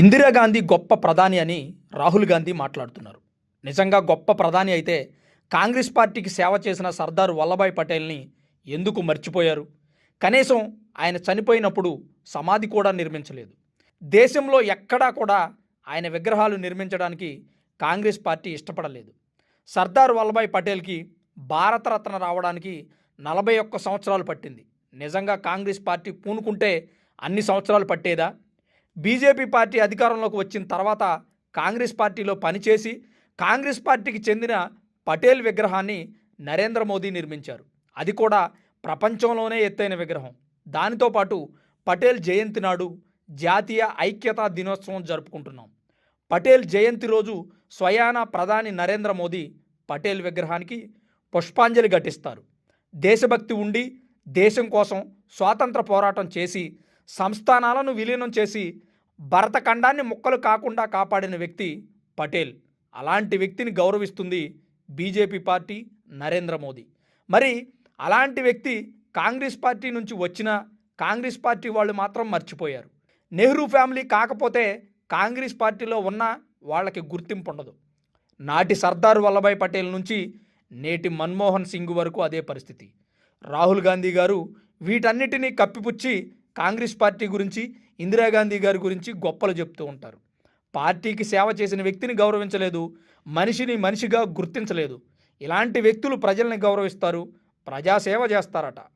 ఇందిరాగాంధీ గొప్ప ప్రధాని అని రాహుల్ గాంధీ మాట్లాడుతున్నారు. నిజంగా గొప్ప ప్రధాని అయితే కాంగ్రెస్ పార్టీకి సేవ చేసిన సర్దార్ వల్లభాయ్ పటేల్ని ఎందుకు మర్చిపోయారు? కనీసం ఆయన చనిపోయినప్పుడు సమాధి కూడా నిర్మించలేదు. దేశంలో ఎక్కడా కూడా ఆయన విగ్రహాలు నిర్మించడానికి కాంగ్రెస్ పార్టీ ఇష్టపడలేదు. సర్దార్ వల్లభాయ్ పటేల్కి భారతరత్న రావడానికి నలభై ఒక్క సంవత్సరాలు పట్టింది. నిజంగా కాంగ్రెస్ పార్టీ పూనుకుంటే అన్ని సంవత్సరాలు పట్టేదా? బీజేపీ పార్టీ అధికారంలోకి వచ్చిన తర్వాత కాంగ్రెస్ పార్టీలో పనిచేసి కాంగ్రెస్ పార్టీకి చెందిన పటేల్ విగ్రహాన్ని నరేంద్ర మోదీ నిర్మించారు. అది కూడా ప్రపంచంలోనే ఎత్తైన విగ్రహం. దానితో పాటు పటేల్ జయంతి నాడు జాతీయ ఐక్యతా దినోత్సవం జరుపుకుంటున్నాం. పటేల్ జయంతి రోజు స్వయాన ప్రధాని నరేంద్ర మోదీ పటేల్ విగ్రహానికి పుష్పాంజలి ఘటిస్తారు. దేశభక్తి ఉండి దేశం కోసం స్వాతంత్ర పోరాటం చేసి సంస్థానాలను విలీనం చేసి భరతఖండాన్ని ముక్కలు కాకుండా కాపాడిన వ్యక్తి పటేల్. అలాంటి వ్యక్తిని గౌరవిస్తుంది బీజేపీ పార్టీ నరేంద్ర మోదీ. మరి అలాంటి వ్యక్తి కాంగ్రెస్ పార్టీ నుంచి వచ్చిన కాంగ్రెస్ పార్టీ వాళ్ళు మాత్రం మర్చిపోయారు. నెహ్రూ ఫ్యామిలీ కాకపోతే కాంగ్రెస్ పార్టీలో ఉన్న వాళ్ళకి గుర్తింపు ఉండదు. నాటి సర్దార్ వల్లభాయ్ పటేల్ నుంచి నేటి మన్మోహన్ సింగ్ వరకు అదే పరిస్థితి. రాహుల్ గాంధీ గారు వీటన్నిటినీ కప్పిపుచ్చి కాంగ్రెస్ పార్టీ గురించి ఇందిరాగాంధీ గారి గురించి గొప్పలు చెప్తూ ఉంటారు. పార్టీకి సేవ చేసిన వ్యక్తిని గౌరవించలేదు మనిషిని మనిషిగా గుర్తించలేదు. ఇలాంటి వ్యక్తులు ప్రజల్ని గౌరవిస్తారు ప్రజాసేవ చేస్తారట.